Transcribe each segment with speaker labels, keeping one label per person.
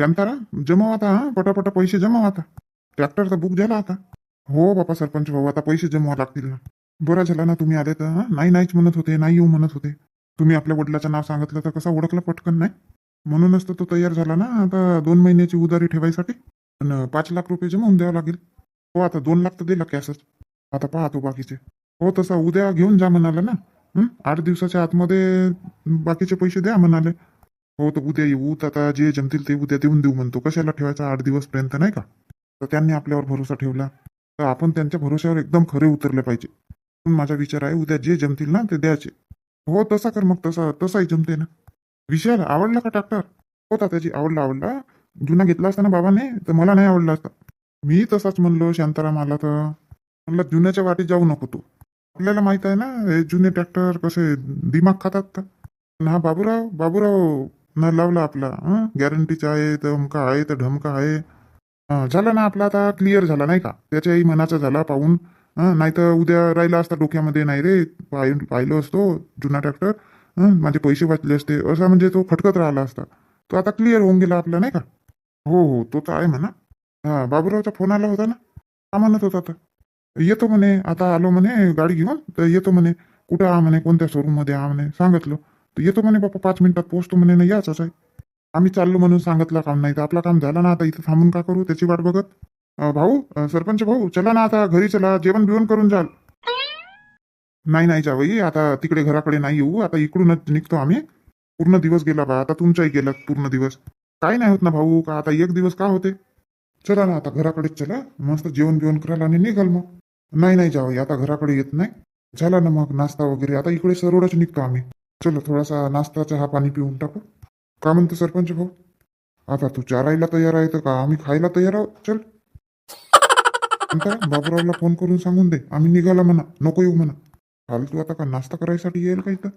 Speaker 1: शांतारा जमाव आता हा? पटापटा पैसे जमाव आता ट्रॅक्टरचा बुक झाला आता. हो बापा सरपंच भाऊ आता पैसे जमवा लागतील ना. बरं झाला ना तुम्ही आले तर नाही नाहीच म्हणत होते नाही येऊ म्हणत होते. तुम्ही आपल्या वडिलाचं नाव सांगितलं तर कसा ओळखला पटकन नाही? म्हणूनच तर तो तयार झाला ना आता दोन महिन्याची उधारी ठेवायसाठी. आणि पाच लाख रुपये जमवून द्यावं लागेल. हो आता दोन लाख तर दिला कॅसच आता पाहतो बाकीचे. हो तसा उद्या घेऊन जा म्हणाले ना. आठ दिवसाच्या आतमध्ये बाकीचे पैसे द्या म्हणाले. हो तर उद्या येऊ. तर आता जे जमतील ते उद्या देऊन देऊ म्हणतो. कशाला ठेवायचा आठ दिवसपर्यंत नाही का? तर त्यांनी आपल्यावर भरोसा ठेवला. तर आपण त्यांच्या भरोश्यावर एकदम खरे उतरले पाहिजे. माझा विचार आहे उद्या जे जमतील ना ते द्यायचे. हो तसा कर मग तसा तसाही जमते ना. विशाल आवडला का ट्रॅक्टर होता त्याची आवडला आवडला. जुना घेतला असता ना बाबाने तर मला नाही आवडला असता. मी तसाच म्हणलो शांताराम आला तर. म्हणलं जुन्याच्या वाटेत जाऊ नको तू. आपल्याला माहीत आहे ना हे जुने ट्रॅक्टर कसे दिमाग खातात का हा बाबूराव बाबूराव न लावला आपला गॅरंटीचा आहे धमका आहे तर ढमका आहे. झालं झाला ना आपला आता क्लिअर झाला नाही का? त्याच्याही मनाचा झाला पाहून नाही तर उद्या राहिला असता डोक्यामध्ये नाही रे पाहि पाहिलं असतो जुना ट्रॅक्टर माझे पैसे वाचले असते असा म्हणजे तो खटकत राहिला असता. तो आता क्लिअर होऊन गेला आपला नाही का? हो हो तो तर आहे म्हणा. हा बाबूरावचा फोन आला होता ना? का म्हणत होता तर. येतो म्हणे आता आलो म्हणे गाडी घेऊन तर येतो म्हणे. कुठं हा म्हणे कोणत्या शोरूममध्ये म्हणे सांगितलं. तर येतो म्हणे बापा पाच मिनिटात पोहोचतो म्हणे नाही याच आहे. आम्ही चाललो म्हणून सांगितलं काम नाही. तर आपलं काम झालं ना आता इथं थांबून का करू? त्याची वाट बघत अं, भाऊ सरपंच भाऊ चला ना आता घरी चला जेवण बिवण करून जाल. नाही नाही जावई आता तिकडे घराकडे नाही येऊ आता इकडूनच निघतो आम्ही. पूर्ण दिवस गेला बा आता तुमच्याही गेला पूर्ण दिवस. काय नाही होत ना भाऊ का आता एक दिवस का होते? चला ना आता घराकडेच चला मस्त जेवण बिवण करायला आणि निघाल मग. नाही नाही जावई आता घराकडे येत नाही. झाला ना मग नाश्ता वगैरे आता इकडे सरोडच निघतो आम्ही. चलो थोडासा नाश्ता चहा पाणी पिऊन टाकू. का म्हणतो सरपंच भाऊ? आता तू चारायला तयार आहे तर का आम्ही खायला तयार आहोत? चल. आता बाबूरावला फोन करून सांगून दे. आम्ही निघाला म्हणा. नको येऊ म्हणा. फालतू आता का नाश्ता करायसाठी येईल का इथं?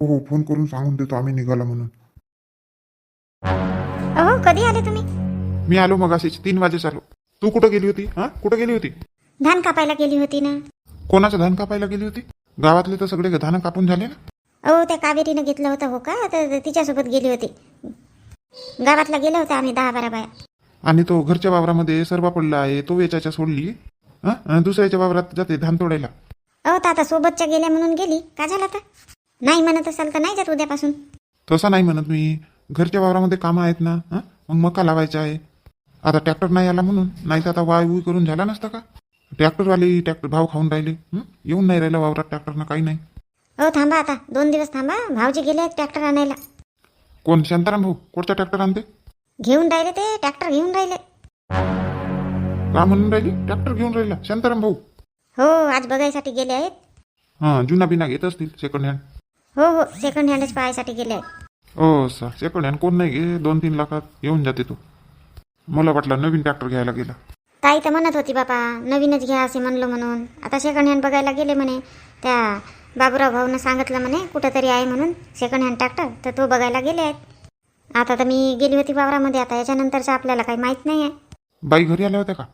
Speaker 1: हो हो फोन करून सांगून देतो. आम्ही निघाला म्हणून.
Speaker 2: अहो कधी आले तुम्ही?
Speaker 1: मी आलो मग अशीच तीन वाजेस आलो तू कुठं गेली होती? हा? कुठं गेली होती?
Speaker 2: धान कापायला गेली होती ना.
Speaker 1: कोणाचं धान कापायला गेली होती? गावातले तर सगळे धान कापून झाले ना.
Speaker 2: अहो त्या कावेरीनं घेतलं होतं हो का? तर तिच्यासोबत गेली होती. गावातला गेल्या होत्या आम्ही दहा बारा बाया.
Speaker 1: आणि तो घरच्या वावरामध्ये सर्व पडला आहे तो वेचायच्या सोडली. हा? आणि दुसऱ्याच्या वावरात जाते धान तोडायला.
Speaker 2: अहो तर आता सोबतच्या गेल्या म्हणून गेली. का झालं आता? नाही म्हणत असाल तर नाही जात उद्यापासून.
Speaker 1: तसा नाही म्हणत मी. घरच्या वावरामध्ये कामं आहेत ना हं? मग मका लावायचा आहे. आता ट्रॅक्टर नाही आला म्हणून नाही तर आता वाय करून झाला नसता का? ट्रॅक्टरवाले ट्रॅक्टर भाव खाऊन राहिले. हं? येऊन नाही राहिला वावरात ट्रॅक्टरनं काही नाही.
Speaker 2: हो थांबा आता. दोन दिवस थांबा. भाऊजी गेले आहेत ट्रॅक्टर आणायला.
Speaker 1: कोण शांताराम भाऊ कोणता ट्रॅक्टर आणते?
Speaker 2: घेऊन राहिले ते ट्रॅक्टर घेऊन राहिले.
Speaker 1: का म्हणून राहिली? ट्रॅक्टर घेऊन राहिला. शांताराम भाऊ.
Speaker 2: हो आज बघायसाठी गेले आहेत.
Speaker 1: हां जुना बिना घेत असतील सेकंड हँड
Speaker 2: हो हो सेकंड हँडच पाहायसाठी गेले आहेत.
Speaker 1: हो सर सेकंड हँड कोण नाही घे दोन तीन लाखात येऊन जाते तू. मला वाटलं नवीन ट्रॅक्टर घ्यायला गेला.
Speaker 2: ताई तर म्हणत होती बापा नवीनच घ्या असे म्हणलो म्हणून. आता सेकंड हँड बघायला गेले म्हणे. त्या बाबूराव भाऊनं सांगितलं म्हणे कुठंतरी आहे म्हणून सेकंड हँड ट्रॅक्टर तर तो बघायला गेले आहेत. आता तर मी गेली होती वावरामध्ये आता याच्यानंतरचं आपल्याला काही माहीत नाही आहे
Speaker 1: बाई घरी आल्या होत्या का?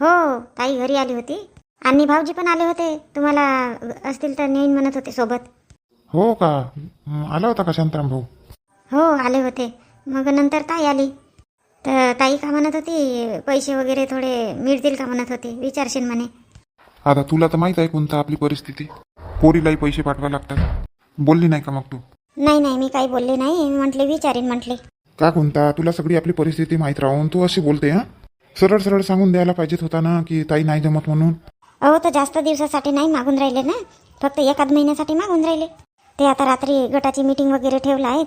Speaker 2: हो ताई घरी आली होती. आणि भाऊजी पण आले होते. तुम्हाला असतील तर नेईन म्हणत होते सोबत.
Speaker 1: हो का? आला होता का शांताराम भाऊ?
Speaker 2: हो आले होते. मग नंतर ताई आली. तर ताई का म्हणत होती पैसे वगैरे थोडे मिळतील का म्हणत होती विचारशील म्हणे.
Speaker 1: आता तुला तर माहीत आहे कोणता आपली परिस्थिती. पोरीलाही पैसे पाठवा लागतात. बोलली नाही का मग तू?
Speaker 2: नाही नाही मी काही बोलले नाही. मी म्हटले विचारीन म्हटले.
Speaker 1: का कोणता? तुला सगळी आपली परिस्थिती माहीत राहून तू अशी बोलते हा? सरळ सरळ सांगून द्यायला पाहिजेत होता ना की ताई नाही जमत म्हणून.
Speaker 2: अहो तर जास्त दिवसासाठी नाही मागून राहिले ना. फक्त एखाद महिन्यासाठी मागून राहिले. ते आता रात्री गटाची मीटिंग वगैरे ठेवलं आहेत.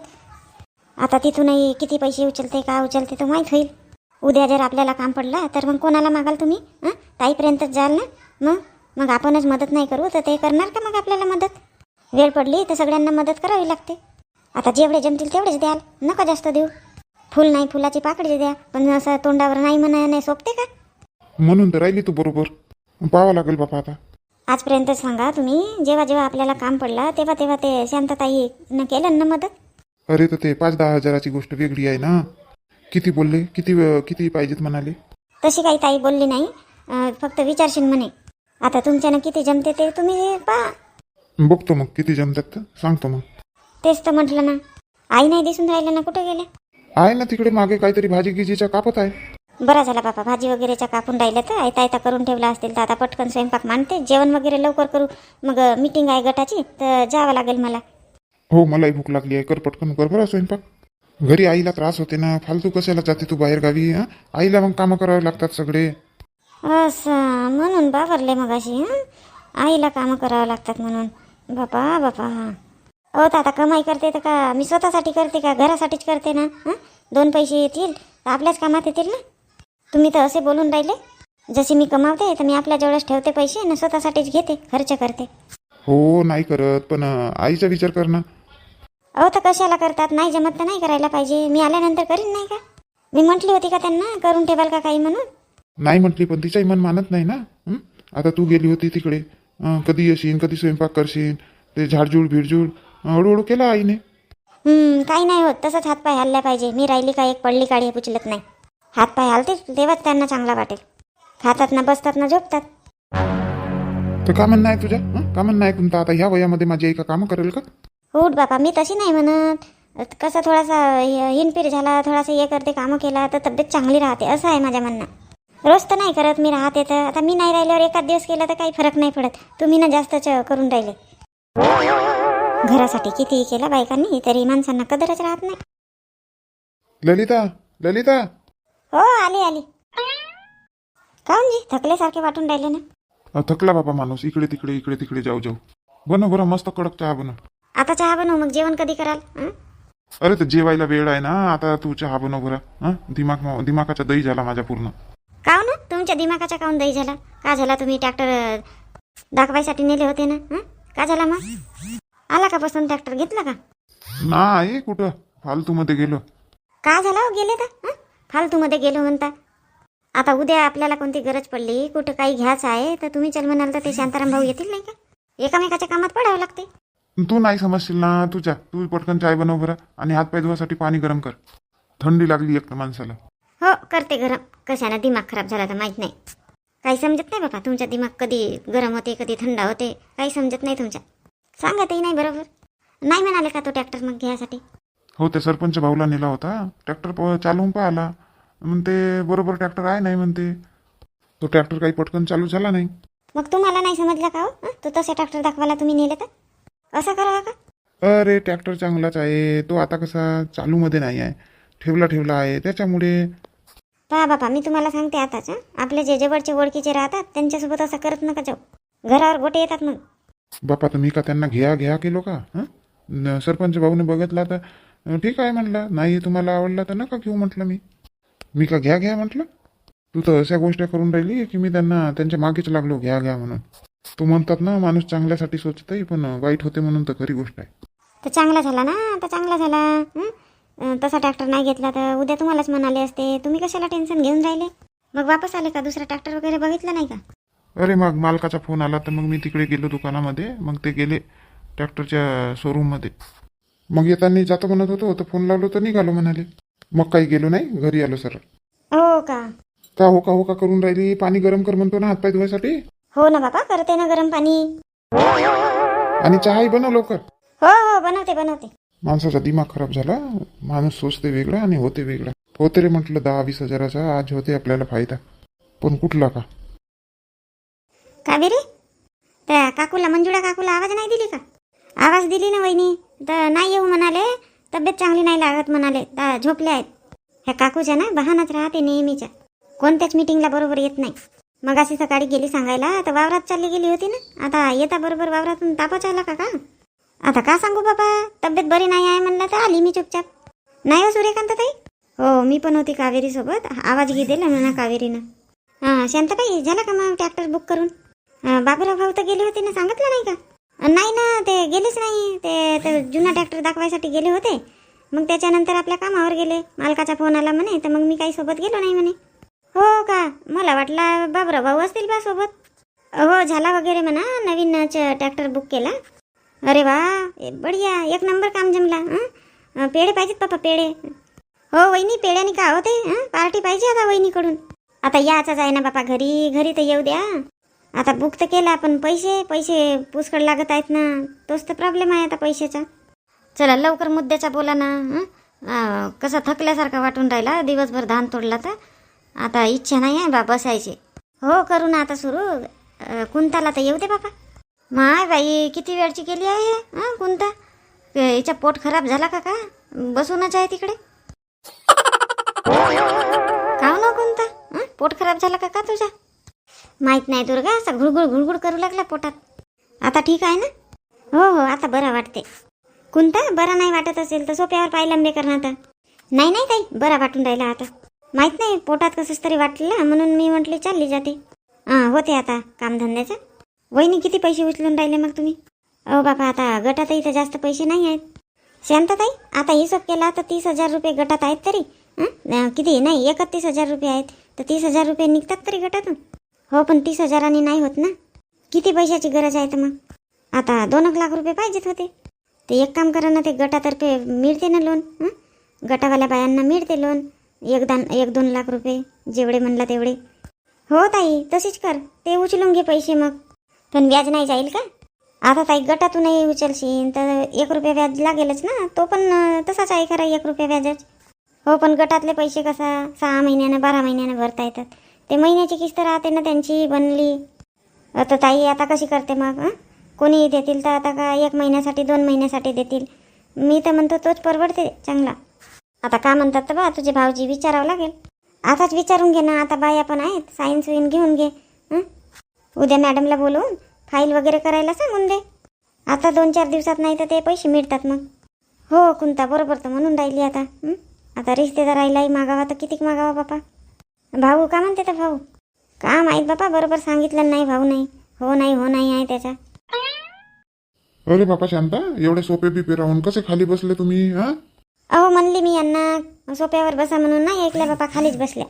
Speaker 2: आता तिथूनही किती पैसे उचलते का उचलते तर माहीत होईल. उद्या जर आपल्याला काम पडला तर मग कोणाला मागाल तुम्ही? हां? ताईपर्यंतच जाल ना? मग? मग आपणच मदत नाही करू तर ते करणार का मग आपल्याला मदत? वेळ पडली तर सगळ्यांना मदत करावी लागते. आता जेवढे जमतील तेवढेच द्याल नका जास्त देऊ. फुल नाही फुलाची पाकळी द्या पण असं तोंडावर नाही म्हणा नाही सोपते का?
Speaker 1: म्हणून तर राहिली तू बरोबर. पाहावं लागेल बापा आता.
Speaker 2: आजपर्यंत सांगा तुम्ही जेव्हा जेव्हा आपल्याला काम पडला तेव्हा तेव्हा ते शांतताई न केलं ना मदत?
Speaker 1: अरे तर ते पाच दहा हजाराची गोष्ट वेगळी आहे ना. किती बोलले? किती किती पाहिजेत म्हणाले?
Speaker 2: तशी काही ताई बोलली नाही. अं, फक्त विचारशील म्हणे. आता तुमच्यानं किती जमते ते तुम्ही पहा
Speaker 1: बघतो मग किती जमतात तर सांगतो मग.
Speaker 2: तेच तर म्हटलं ना. आई नाही दिसून राहिलं ना कुठे गेल्या?
Speaker 1: आहे ना तिकडे मागे काहीतरी भाजी गिजीच्या कापत आहे.
Speaker 2: बरा झाला बापा भाजी वगैरेच्या कापून राहिल्या तर आयता आयता करून ठेवला असतील तर आता पटकन स्वयंपाक मांडते. जेवण वगैरे लवकर करू. मग मीटिंग आहे गटाची तर जावं लागेल मला.
Speaker 1: हो मलाही भूक लागली आहे. कर पटकन कर बरं स्वयंपाक. घरी आईला त्रास होते ना. फालतू कशाला जाते तू बाहेर गावी हं? आईला मग कामं करावे लागतात सगळे.
Speaker 2: असं म्हणून बाबरले मग अशी हं? आईला कामं करावं लागतात म्हणून. बापा बापा हो. तर आता कमाई करते तर का मी स्वतःसाठी करते का घरासाठीच करते ना हं? दोन पैसे येतील तर आपल्याच कामात येतील ना? तुम्ही तर असे बोलून राहिले. जसे मी कमावते तर मी आपल्या जवळच ठेवते पैसे आणि स्वतःसाठीच घेते खर्च करते.
Speaker 1: हो नाही करत पण आईचा विचार कर ना.
Speaker 2: अहो तर कशाला करतात? नाही जमत तर नाही करायला पाहिजे. मी आल्यानंतर करीन नाही का? मी म्हटली होती का त्यांना करून ठेवाल का काही म्हणून?
Speaker 1: नाही म्हटली पण तिचाही मन मानत नाही ना? हं? आता तू गेली होती तिकडे. अं, कधी येशील कधी स्वयंपाक करशील ते झाडझूड भिडझूड हळूहळू केला आईने.
Speaker 2: हम्म काही नाही होत तसंच हातपाय हल्ल्या पाहिजे. मी राहिली का एक पडली काळी पुचलत नाही. हातपाय हलते तेव्हाच त्यांना चांगला वाटेल. खातात ना बसतात ना झोपतात.
Speaker 1: तर का म्हणणं आहे तुझ्या? हं? का म्हणणं आहे तुमचं? आता ह्या वयामध्ये माझी आई का कामं करेल का?
Speaker 2: उठ बापा मी तशी नाही म्हणत. कसं थोडासा हि- हिनपीर झाला थोडासा हे करते कामं केला तर तब्येत चांगली राहते असं आहे माझ्या म्हणणं. रोज तर नाही करत मी राहते तर. आता मी नाही राहिल्यावर एखाद दिवस केला तर काही फरक नाही पडत. तुम्ही ना जास्तच करून राहिले. घरासाठी कितीही केला बायकांनी तरी माणसांना कदरच राहत नाही.
Speaker 1: ललिता ललिता.
Speaker 2: हो आली आली. काऊन जी? थकल्यासारखे वाटून राहिले ना.
Speaker 1: अं, थकला बाबा माणूस. इकडे तिकडे इकडे तिकडे जाऊ जाऊ. बनव बरं मस्त कडक चहा बनव.
Speaker 2: आता चहा बनवू मग जेवण कधी कराल हं?
Speaker 1: अरे तर जेवायला वेळ आहे ना. आता तू चहा बनव बरं हं? दिमाग दिमागाचा दही झाला माझ्या पूर्ण.
Speaker 2: काऊन हं? तुमच्या दिमागाचा काऊन दही झाला? का झाला तुम्ही ट्रॅक्टर दाखवायसाठी नेले होते ना? हं? का झाला मग? आला का पसंत ट्रॅक्टर घेतला का?
Speaker 1: नाही कुठं? फालतू मध्ये गेलो.
Speaker 2: का झाला हो? गेले तर? हं? फालतूमध्ये गेलो म्हणता. आता उद्या आपल्याला कोणती गरज पडली? कुठं काही घ्यायचं आहे तर तुम्ही चल म्हणाल तर ते शांताराम भाऊ येतील नाही का? एकामेकाच्या कामात पडावं लागते.
Speaker 1: तू नाही समजशील ना तुझ्या. तू पटकन चाय बनव बरं आणि हातपाय धुवासाठी पाणी गरम कर. थंडी लागली एक माणसाला.
Speaker 2: हो करते गरम. कशाने दिमाग खराब झाला तर माहीत नाही. काही समजत नाही बाबा तुमचा दिमाग कधी गरम होते कधी थंड होते काही समजत नाही तुमच्या. सांगतही नाही बरोबर? नाही म्हणाले का तो ट्रॅक्टर मग घ्यायसाठी
Speaker 1: हो ते सरपंच भाऊला नेला होता. ट्रॅक्टर चालवून पाहिला. म्हणते बरोबर ट्रॅक्टर आहे नाही म्हणते. तो ट्रॅक्टर काही पटकन चालू झाला नाही.
Speaker 2: मग तुम्हाला नाही समजलं का हो? हं? तो तसे ट्रॅक्टर दाखवायला तुम्ही नेले तर? असं करावं का?
Speaker 1: अरे ट्रॅक्टर चांगलाच आहे. तो आता कसा चालूमध्ये नाही आहे. ठेवला ठेवला आहे. त्याच्यामुळे
Speaker 2: पहा बापा मी तुम्हाला सांगते आताच? आपले जे जवळचे ओळखीचे राहतात त्यांच्यासोबत असं करत नका जाऊ. घरावर गोटे येतात मग.
Speaker 1: बापा तुम्ही का त्यांना घ्या घ्या केलो का? हं? न- सरपंच भाऊने बघितला तर अं, ठीक आहे म्हटलं नाही तुम्हाला आवडला तर नका घेऊ म्हटलं मी. मी का घ्या घ्या म्हटलं? तू तर अशा गोष्टी करून राहिली की मी त्यांना त्यांच्या मागेच लागलो घ्या घ्या म्हणून. तू म्हणतात ना माणूस चांगल्यासाठी सोचतही पण वाईट होते म्हणून तर खरी गोष्ट आहे.
Speaker 2: तर चांगला झाला ना तर चांगला झाला हं? तसा ट्रॅक्टर नाही घेतला तर उद्या तुम्हालाच म्हणाले असते. तुम्ही कशाला टेन्शन घेऊन राहिले? मग वापस आले का दुसरा ट्रॅक्टर वगैरे बघितला नाही का?
Speaker 1: अरे मग मालकाचा फोन आला तर मग मी तिकडे गेलो दुकानामध्ये. मग ते गेले ट्रॅक्टरच्या शोरूममध्ये मग येताना जातो म्हणत होतो तर फोन लावलो तर निघालो म्हणाले. मग काही गेलो नाही घरी आलो सरळ.
Speaker 2: हो का?
Speaker 1: का हो का हो का करून राहिली? पाणी गरम कर म्हणतो ना हातपाय धुवायसाठी.
Speaker 2: हो ना बाबा करते ना गरम पाणी.
Speaker 1: आणि चहाही बनव लवकर.
Speaker 2: हो हो बनवते बनवते.
Speaker 1: माणसाचा दिमाग खराब झाला माणूस सोचते वेगळा आणि होते वेगळा. होते रे म्हटलं दहा वीस हजाराचा आज होते आपल्याला फायदा. पण कुठला का?
Speaker 2: कावेरी त्या काकूला मंजुळा काकूला आवाज नाही दिली का? आवाज दिली ना वहिनी. तर नाही येऊ म्हणाले तब्येत चांगली नाही लागत म्हणाले. तर झोपले आहेत. ह्या काकूच्या ना बहानाच राहते नेहमीच्या. कोणत्याच मिटिंगला बरोबर येत नाही. मग अशी सकाळी गेली सांगायला तर वावरात चालली गेली होती ना. आता येता बरोबर वावरातून तापच आला का का? आता का सांगू बाबा? तब्येत बरी नाही आहे म्हणलं तर आली मी चुपचाप. नाही हो सूर्यकांत ताई? हो मी पण होती कावेरी सोबत आवाज घे दिला कावेरीनं. हां शांताबाई झाला का मग ट्रॅक्टर बुक करून? बाबूराव भाऊ तर गेले होते ना सांगितलं नाही का? नाही ना ते गेलेच नाही. ते ते जुना ट्रॅक्टर दाखवायसाठी गेले होते. मग त्याच्यानंतर आपल्या कामावर गेले. मालकाचा फोन आला म्हणे तर मग मी काही सोबत गेलो नाही म्हणे. हो का? मला वाटला बाबूराव भाऊ असतील बा सोबत. हो झाला वगैरे म्हणा नवीनच ट्रॅक्टर बुक केला. अरे वा बढिया एक नंबर काम जमला पेढे पाहिजेत पप्पा पेढे. हो वहिनी पेढ्याने का होते पार्टी पाहिजे आता वहिनीकडून. आता याचाच आहे ना बापा घरी घरी तर येऊ द्या. आता बुक तर केला पण पैसे पैसे पुष्कळ लागत आहेत ना. तोच तर प्रॉब्लेम आहे आता पैशाचा. चला लवकर मुद्द्याचा बोला ना हं? कसा थकल्यासारखा वाटून राहिला दिवसभर धान तोडला तर. आता इच्छा नाही आहे बा बसायची. हो करू ना आता सुरू. कुंताला तर येऊ दे बापा. माय बाई किती वेळची केली आहे? हां कोणता याचा पोट खराब झाला का का? बसूनच आहे तिकडे. काव हो ना कोणता हं? पोट खराब झाला का का तुझा? माहीत नाही दुर्गा असा घुळघुळ घुळघुळ करू लागला पोटात. आता ठीक आहे ना? हो हो आता बरं वाटते. कोणता बरा नाही वाटत असेल तर सोप्यावर पाय लंबे करणार आता. नाही नाही ताई बरा वाटून राहिला आता. माहीत नाही पोटात कसंच तरी वाटलं म्हणून मी म्हटले चालली जाते. हां होते आता कामधंद्याचं. वहिनी किती पैसे उचलून राहिले मग तुम्ही? अहो बाबा आता गटातही तर जास्त पैसे नाही आहेत. शांतताई आता हिशोब केला तर तीस हजार रुपये गटात आहेत तरी. किती? नाही एकतीस हजार रुपये आहेत. तर तीस हजार रुपये निघतात तरी गटातून. हो पण तीस हजारांनी नाही होत ना. किती पैशाची गरज आहे तर मग? आता दोन एक लाख रुपये पाहिजेत होते. ते एक काम करा ना ते गटातर्फे मिळते ना लोन गटावाल्या बायांना मिळते लोन एक दान एक दोन लाख रुपये जेवढे म्हणला तेवढे. हो ताई तशीच कर. ते उचलून घे पैसे मग. पण व्याज नाही जाईल का? आता ताई गटातूनही उचलशील तर एक रुपया व्याज लागेलच ना? तो पण तसाच आहे खरा एक रुपया व्याजच. हो पण गटातले पैसे कसा? सहा महिन्यानं बारा महिन्यानं भरता येतात. ते महिन्याची किस्त राहते ना त्यांची बनली. आता ताई आता कशी करते मग कोणी देतील तर आता का एक महिन्यासाठी दोन महिन्यासाठी देतील? मी तर म्हणतो तोच परवडते चांगला. आता का म्हणतात तर बा तुझे भाऊजी विचारावं लागेल. आताच विचारून घे ना आता बाया पण आहेत. सायन्स विन घेऊन घे हं? उद्या मॅडमला बोलवून फाईल वगैरे करायला सांगून दे. आता दोन चार दिवसात नाही तर ते पैसे मिळतात मग. हो कुंता बरोबर तर म्हणून राहिली आता? आता रिश्तेदाराईलाही मागावा तर कितीक मागावा बापा? भाऊ का म्हणते तर भाऊ? का माहीत बापा बरोबर सांगितलं नाही भाऊ नाही. हो नाही हो नाही आहे त्याचा.
Speaker 1: अरे बापा शांता एवढे सोपे बिपे राहून कसे खाली बसले तुम्ही हा?
Speaker 2: अहो म्हणली मी यांना सोप्यावर बसा म्हणून नाही ऐकल्या बापा खालीच बसल्या.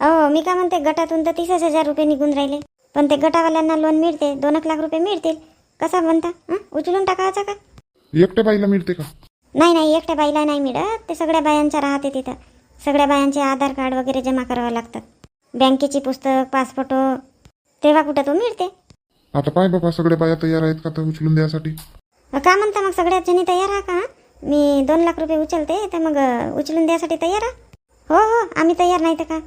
Speaker 2: अहो मी का म्हणते गटातून तर तीसच हजार रुपये निघून राहिले. पण ते गटावाल्यांना लोन मिळते दोन एक लाख रुपये मिळतील. कसा म्हणता? हं? उचलून टाकायचा का?
Speaker 1: एकट्या बाईला मिळते का?
Speaker 2: नाही नाही एकट्या बाईला नाही मिळत. ते सगळ्या बायांच्या राहते तिथं. सगळ्या बायांचे आधार कार्ड वगैरे जमा करावं लागतात. बँकेची पुस्तक पासपोर्ट तेव्हा कुठं तो मिळते?
Speaker 1: आता पाय बाबा सगळ्या बाया तयार आहेत का तर उचलून द्यासाठी?
Speaker 2: अ, का म्हणता मग? सगळ्यात जणी तयार आहा का? मी दोन लाख रुपये उचलते तर मग अ, उचलून द्यासाठी तयार आहा? हो हो आम्ही तयार नाही तर का?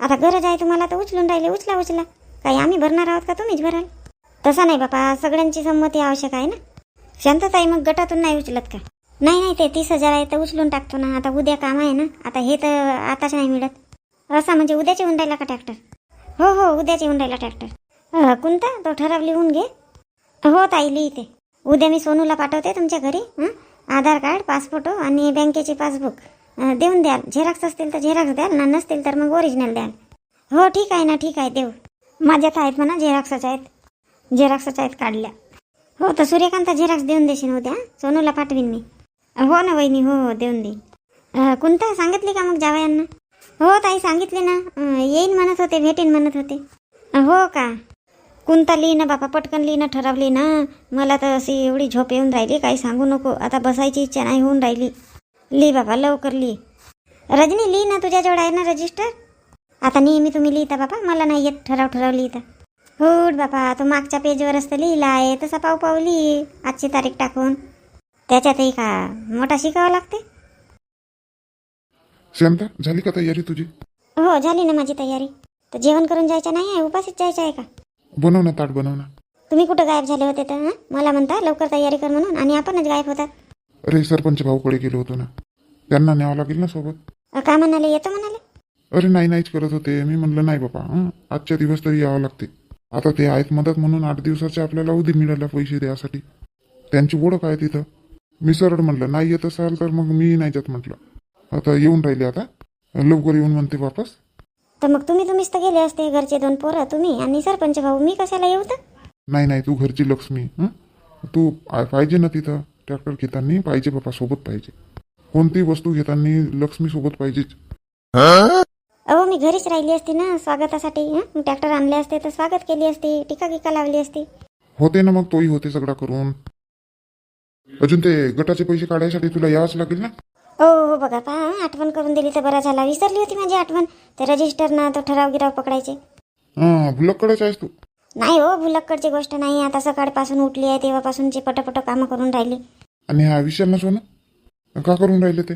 Speaker 2: आता गरज आहे तुम्हाला तर उचलून राहिले उचला उचला. काही आम्ही भरणार आहोत का तुम्हीच भराल? तसा नाही बापा सगळ्यांची संमती आवश्यक आहे ना? शांतताई मग गटातून नाही उचलत का? नाही नाही ते तीस हजार आहे तर उचलून टाकतो ना. आता उद्या काम आहे ना? आता हे तर आताच नाही मिळत. असा म्हणजे उद्याचे येऊन राहिला का ट्रॅक्टर हो हो उद्याच येऊन राहिला ट्रॅक्टर कोणता तो ठराव लिहून घे. हो ताई लिहिते. उद्या मी सोनूला पाठवते तुमच्या घरी आधार कार्ड पासपोर्ट आणि बँकेचे पासबुक. देऊन द्याल. झेरॉक्स असतील तर झेरॉक्स द्याल ना नसतील तर मग ओरिजिनल द्याल. हो ठीक आहे ना ठीक आहे देऊ. माझ्यात आहेत म्हणा झेरॉक्सच आहेत. झेरॉक्सच आहेत काढल्या. हो तर सूर्यकांत झेरॉक्स देऊन देशील उद्या? सोनूला पाठवीन मी. हो ना वहिनी हो हो देऊन देईन. कोणता सांगितली का मग जावयांना हो ताई सांगितले ना. येईन म्हणत होते भेटेन म्हणत होते. हो का? कोणता लिही ना बापा पटकन लिही ना ठरवली ना. मला तर अशी एवढी झोप येऊन राहिली काही सांगू नको. आता बसायची इच्छा नाही होऊन राहिली. लिही बाबा लवकर लिही रजनी लिही ना तुझ्याजवळ आहे ना रजिस्टर आता नेहमी तुम्ही लिहिता बाबा मला नाही येत ठराव ठराव लिहिता. हो बापा तो मागच्या पेजवर असतं लिहिला आहे तसा पाऊ पाऊ लिही आजची तारीख टाकून. त्याच्यातही का मोठा शिकावं लागते?
Speaker 1: शांता झाली का तयारी तुझी?
Speaker 2: हो झाली ना माझी तयारी. तर जेवण करून जायचं नाही आहे उपाशीच जायचं आहे का?
Speaker 1: बनव ना ताट बनव ना.
Speaker 2: तुम्ही कुठं गायब झाले होते तर हं? मला म्हणता लवकर तयारी कर म्हणून आणि आपणच गायब होतात.
Speaker 1: अरे सरपंच भाऊकडे गेलो होतो ना. त्यांना न्यावं लागेल ना सोबत.
Speaker 2: अ, का म्हणाले? येतो म्हणाले.
Speaker 1: अरे नाही नाहीच करत होते. मी म्हणलं नाही बाबा हं, आजच्या दिवस तरी यावं लागते. आता ते आहेत मदत म्हणून आठ दिवसाचे आपल्याला उदी मिळाल्या पैसे द्यासाठी. त्यांची ओळख आहे तिथं. मी सरळ म्हणलं नाही येत असाल तर मग मी नाही जात म्हटलं. आता येऊन राहिले आता. लवकर येऊन म्हणते वापस.
Speaker 2: तर मग तुम्ही तुम्हीच तर गेले असते घरचे दोन पोरं तुम्ही आणि सरपंच भाऊ. मी कशाला येऊ तर?
Speaker 1: नाही नाही तू घरची लक्ष्मी हं? तू आ- पाहिजे ना तिथं. ट्रॅक्टर घेताना पाहिजे बाबा सोबत पाहिजे. कोणती वस्तू घेताना लक्ष्मी सोबत पाहिजेच
Speaker 2: अहो मी घरीच राहिली असती ना स्वागतासाठी हं? ट्रॅक्टर आणले असते तर स्वागत केली असती टीका गिका लावली असती.
Speaker 1: होते ना मग तोही होते सगळा करून. अजून ते गटाचे पैसे काढायसाठी तुला यावंच लागेल ना?
Speaker 2: हो हो बघा हं, आठवण करून दिली तर बरा झाला. विसरली होती माझी आठवण. ते रजिस्टर ना तो ठराव गिराव पकडायचे.
Speaker 1: हा आहेस तू.
Speaker 2: नाही हो भुलक्कडची गोष्ट नाही. आता सकाळपासून उठली आहे तेव्हापासूनची पटपट कामं करून राहिली.
Speaker 1: आणि हा विशाल ना? सोनं का करून राहिले ते?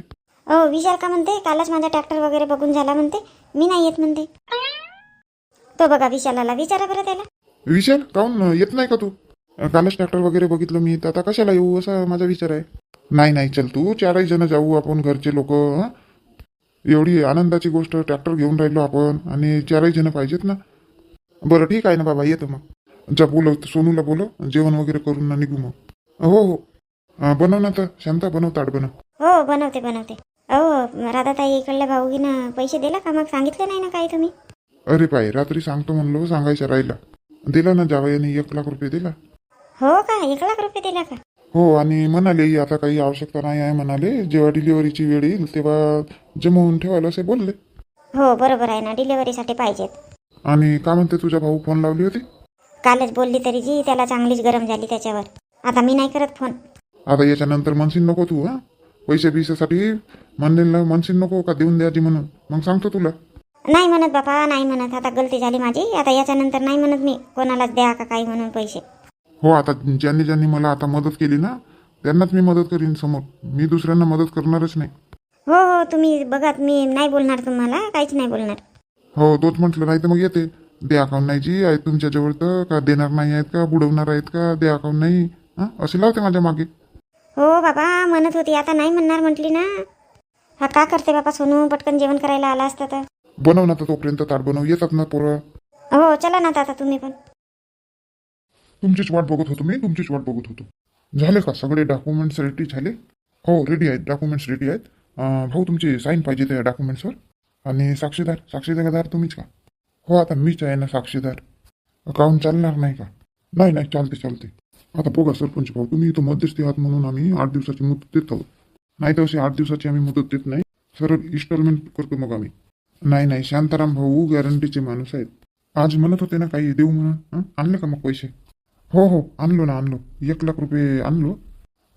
Speaker 2: हो विशाल का म्हणते? कालच माझा ट्रॅक्टर वगैरे बघून झाला म्हणते. मी नाही येत म्हणते. तो बघा विशालाला विचारा बरं त्याला.
Speaker 1: विशाल काहून येत नाही का तू? कालच ट्रॅक्टर वगैरे बघितलं मी. तर आता कशाला येऊ? असा माझा विचार आहे. नाही नाही चल तू चारही जण जाऊ आपण घरचे लोक एवढी आनंदाची गोष्ट ट्रॅक्टर घेऊन राहिलो आपण आणि चारही जण पाहिजेत ना? बरं ठीक आहे ना बाबा येतो मग. जा बोलव सोनूला बोलव जेवण वगैरे करून ना निघू मग. हो हो. बनव ना तर शांता बनव ताट बनव.
Speaker 2: हो बनवते बनवते. अहो राधाताई इकडल्या भाऊगीनं पैसे दिला का? मग सांगितले नाही ना काही तुम्ही?
Speaker 1: अरे पाय रात्री सांगतो म्हणलो सांगायचं राहिला. दिला ना जावयाने एक लाख रुपये दिला.
Speaker 2: हो का? एक लाख रुपये दिला का?
Speaker 1: हो आणि म्हणाले आता काही आवश्यकता नाही आहे म्हणाले. जेव्हा डिलिव्हरीची वेळ येईल तेव्हा जमवून ठेवायला असे बोलले.
Speaker 2: हो बरोबर आहे ना. डिलेवरीसाठी पाहिजेत.
Speaker 1: आणि का म्हणते तुझा भाऊ फोन लावली होती?
Speaker 2: कालच बोलली तरी जी त्याला चांगलीच गरम झाली त्याच्यावर. आता मी नाही करत फोन.
Speaker 1: आता याच्यानंतर म्हणशील नको तू हा? पैसे बिसेसाठी म्हणलेलं म्हणशील नको का देऊन द्यायची म्हणून? मग सांगतो तुला.
Speaker 2: नाही म्हणत बापा नाही म्हणत. आता गलती झाली माझी. आता याच्यानंतर नाही म्हणत मी. कोणालाच द्या का काही म्हणून पैसे.
Speaker 1: हो आता ज्यांनी ज्यांनी मला आता मदत केली ना त्यांनाच मी मदत करीन समोर. मी दुसऱ्यांना मदत करणारच नाही.
Speaker 2: हो हो तुम्ही बघा मी नाही बोलणार तुम्हाला. काहीच नाही बोलणार.
Speaker 1: हो तोच म्हटलं नाही तर मग येते. दे अकाउंट नाही जी आहे तुमच्याजवळ तर का देणार नाही आहेत का? बुडवणार आहेत का? दे अकाउंट नाही. हा? असे लावते माझ्या मागे.
Speaker 2: हो बाबा म्हणत होती. आता नाही म्हणणार म्हटली ना. हा का करते बापा सोनू? पटकन जेवण करायला आला असता तर.
Speaker 1: बनव ना तर तोपर्यंत ताट बनव. येतात ना पोरं?
Speaker 2: हो चला ना आता तुम्ही पण.
Speaker 1: तुमचीच वाट बघत होतो मी. तुमचीच वाट बघत होतो. झाले का? सगळे डॉक्युमेंट्स रेडी झाले? हो रेडी आहेत. डॉक्युमेंट्स रेडी आहेत. अं, भाऊ तुमची साईन पाहिजे त्या डॉक्युमेंट्सवर आणि साक्षीदार साक्षीदार तुम्हीच का? हो आता मीच आहे ना साक्षीदार. अकाउंट चालणार नाही का? नाही नाही चालते चालते. आता बघा सरपंच भाऊ तुम्ही इथं मध्यस्थी आहात म्हणून आम्ही आठ दिवसाची मुदत देत आहोत. नाही तर अशी आठ दिवसाची आम्ही मुदत देत नाही. सरळ इन्स्टॉलमेंट करतो मग आम्ही. नाही नाही शांताराम भाऊ गॅरंटीचे माणूस आहेत. आज म्हणत होते ना काही देऊ म्हणून. आणले का मग पैसे? हो हो आणलो ना आणलो. एक लाख रुपये आणलो.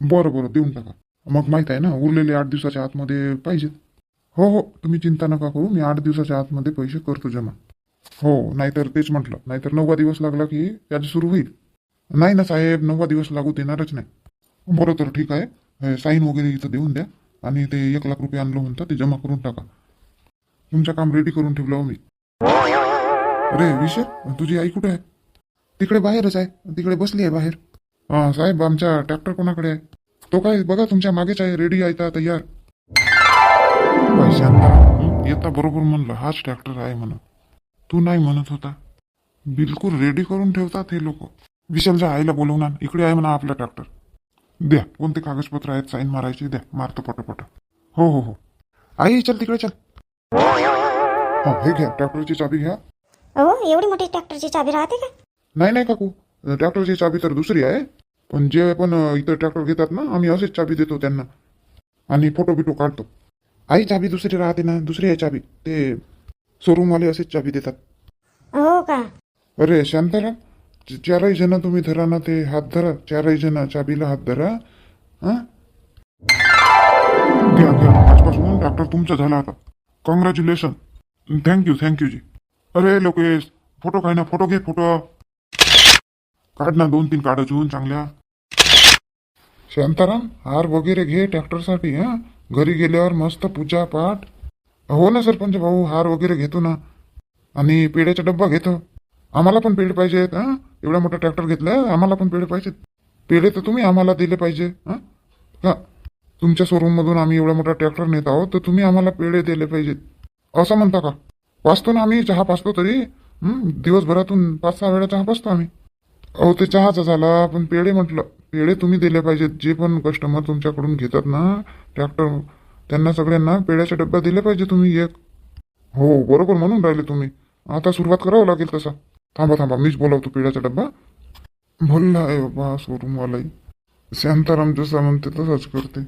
Speaker 1: बरं बरं देऊन टाका. मग माहीत आहे ना उरलेले आठ दिवसाच्या आतमध्ये पाहिजेत. हो हो तुम्ही चिंता नका करू मी आठ दिवसाच्या आतमध्ये पैसे करतो जमा. हो नाहीतर तेच म्हटलं. नाहीतर नववा दिवस लागला की त्याची सुरू होईल. नाही ना साहेब नववा दिवस लागू देणारच नाही. बरं तर ठीक आहे. साईन वगैरे इथं देऊन द्या आणि ते एक लाख रुपये आणलं म्हणता ते जमा करून टाका. तुमचं काम रेडी करून ठेवलं हो मी अरे विषय तुझी आई कुठे आहे? तिकडे बाहेरच आहे. तिकडे बसली आहे बाहेर. हा साहेब आमच्या ट्रॅक्टर कोणाकडे आहे? तो काय बघा तुमच्या मागेच आहे. रेडी आहे तयार. येता बरोबर म्हणलं हाच ट्रॅक्टर आहे म्हणा तू नाही म्हणत होता. बिलकुल रेडी करून ठेवतात हे लोक. विशालच्या आईला बोलवून आण. इकडे आहे म्हणा आपला ट्रॅक्टर द्या. कोणते कागदपत्र आहेत साईन मारायची द्या. मारतो पटापट. हो हो हो. आई चल तिकडे चल. हा हे घ्या. ट्रॅक्टरची चाबी घ्या.
Speaker 2: हो एवढी मोठी ट्रॅक्टरची चाबी राहते का?
Speaker 1: नाही नाही काकू. ट्रॅक्टरची चाबी तर दुसरी आहे. पण जे पण अ, इथं ट्रॅक्टर घेतात ना आम्ही असेच चाबी देतो त्यांना. आणि फोटो बिटो काढतो. आई चाबी दुसरी राहते ना. दुसरी आहे चाबी. ते शोरूमवाले असेच चाबी देतात.
Speaker 2: हो का?
Speaker 1: अरे शांताराम. चारही जण तुम्ही धरा ना ते हात धरा. चारही जण चाबीला हात धरा. हा? घ्या घ्या. आजपासून डॉक्टर तुमचा झाला आता. Congratulation thank you thank you ji. अरे लोकेश फोटो काय ना फोटो घे फोटो काढ ना दोन तीन काढ घेऊन चांगल्या. शांताराम हार वगैरे घे ट्रॅक्टरसाठी हा? घरी गेल्यावर मस्त पूजा पाठ. हो ना सरपंच भाऊ हार वगैरे घेतो ना. आणि पेढ्याचा डब्बा घेतो. आम्हाला पण पेढे पाहिजेत हा? एवढा मोठा ट्रॅक्टर घेतलाय आम्हाला पण पेढे पाहिजेत. पेढे तर तुम्ही आम्हाला दिले पाहिजे हा? का तुमच्या शोरूम मधून आम्ही एवढा मोठा ट्रॅक्टर नेत आहोत तर तुम्ही आम्हाला पेढे दिले पाहिजेत. असं म्हणता का? वाचतो ना आम्ही चहा पाचतो तरी दिवसभरातून पाच सहा वेळा चहा पाचतो आम्ही. अहो ते चहाचा झाला पण पेढे म्हटलं. पेढे तुम्ही दिले पाहिजेत जे पण कस्टमर तुमच्याकडून घेतात ना ट्रॅक्टर त्यांना सगळ्यांना पेढ्याचा डब्बा दिले पाहिजे तुम्ही एक. हो बरोबर म्हणून राहिले तुम्ही. आता सुरुवात करावं लागेल तसा. थांबा थांबा. मीच बोलावतो पिढ्याचा डब्बा. भल्ला आहे बाबा शोरूमवालाही शांताराम जसा म्हणते तसाच करते.